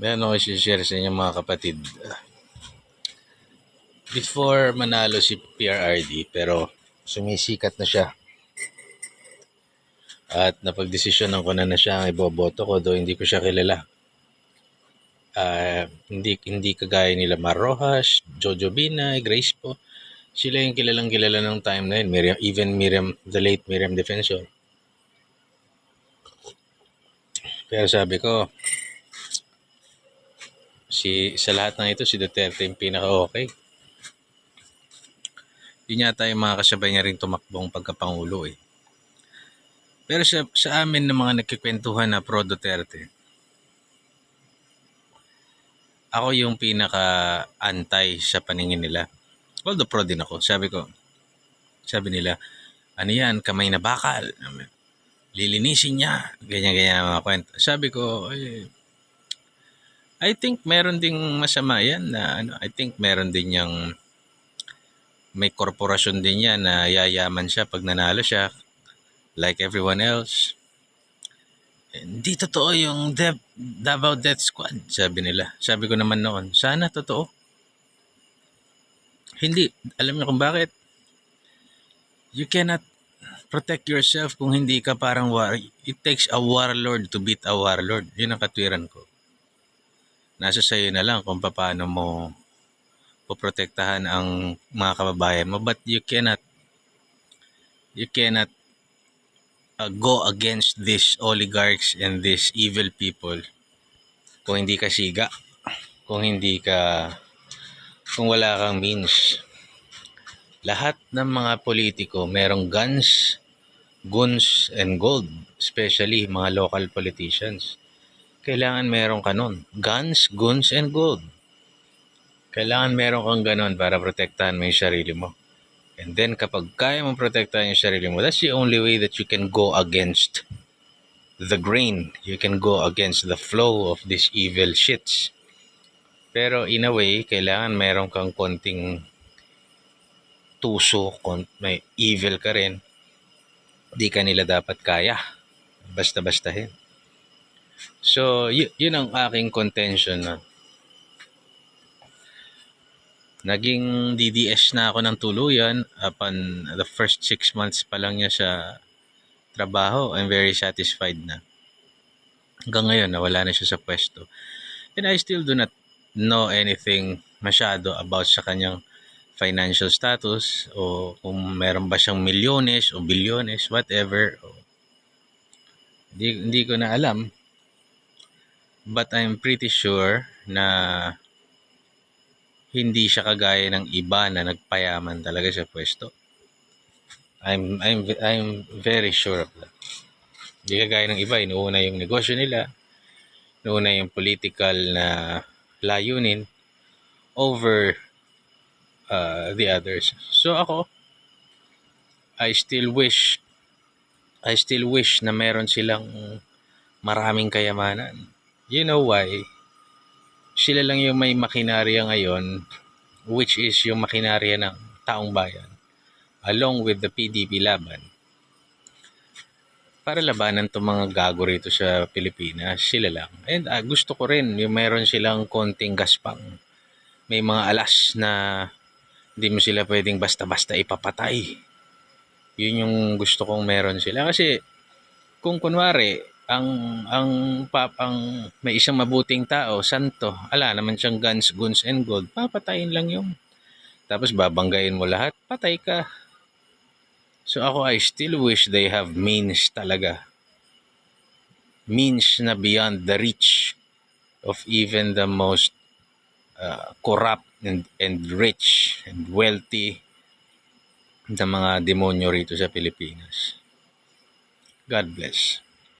Meron ako share sa inyo mga kapatid. Before manalo si PRRD, pero sumisikat na siya. At napagdesisyonan ko na na siya ang iboboto ko, though hindi ko siya kilala. Ah, hindi hindi kagaya nila Mar Rojas, Jojo Binay, Grace po. Sila yung kilalang kilala ng time na yun. Miriam, even Miriam, the late Miriam Defensor. Pero sabi ko, si sa lahat ng ito si Duterte yung pinaka-okay. Yun yata yung mga kasabay niya rin tumakbong pagkapangulo eh. Pero sa, sa amin ng mga nagkikwentuhan na pro Duterte, ako yung pinaka-antay sa paningin nila. Although pro din ako. Sabi ko, sabi nila, ano yan, kamay na bakal. Lilinisin niya. Ganyan-ganyan ang mga kwento. Sabi ko, eh, I think meron ding masama yan na ano, I think meron din yung may korporasyon din yan na yayaman siya pag nanalo siya like everyone else. Hindi totoo yung Dev, Davao Death Squad, sabi nila. Sabi ko naman noon, sana totoo. Hindi. Alam niyo kung bakit? You cannot protect yourself kung hindi ka parang war. It takes a warlord to beat a warlord. Yun ang katwiran ko. Nasa sayo na lang kung paano mo poprotektahan ang mga kababayan mo. But you cannot you cannot uh, go against these oligarchs and these evil people kung hindi ka siga. Kung hindi ka kung wala kang means. Lahat ng mga politiko merong guns, guns, and gold. Especially mga local politicians. Kailangan meron ka nun. Guns, guns, and gold. Kailangan meron kang ganon para protektahan mo yung sarili mo. And then kapag kaya mong protektahan yung sarili mo, that's the only way that you can go against the grain. You can go against the flow of these evil shits. Pero in a way, kailangan meron kang konting tuso, may evil ka rin. Di ka nila dapat kaya. Basta-bastahin. So, y- yun ang aking contention na naging DDS na ako ng tuluyan upon the first six months pa lang niya sa trabaho. I'm very satisfied na. Hanggang ngayon, nawala na siya sa pwesto. And I still do not know anything masyado about sa kanyang financial status o kung meron ba siyang milyones o bilyones, whatever. Hindi, hindi ko na alam. But I'm pretty sure na hindi siya kagaya ng iba na nagpayaman talaga sa pwesto. I'm I'm I'm very sure of that. Hindi kagaya ng iba, inuuna yung negosyo nila, inuuna yung political na layunin over uh, the others. So ako, I still wish I still wish na meron silang maraming kayamanan. You know why? Sila lang yung may makinarya ngayon which is yung makinarya ng taong bayan along with the PDP laban para labanan itong mga gago rito sa Pilipinas. Sila lang. And ah, gusto ko rin yung meron silang konting gaspang. May mga alas na hindi mo sila pwedeng basta-basta ipapatay. Yun yung gusto kong meron sila. Kasi kung kunwari, ang ang pap ang may isang mabuting tao, santo, ala naman siyang guns, guns and gold, papatayin lang yung. Tapos babanggain mo lahat, patay ka. So ako, I still wish they have means talaga. Means na beyond the reach of even the most uh, corrupt and, and rich and wealthy na mga demonyo rito sa Pilipinas. God bless.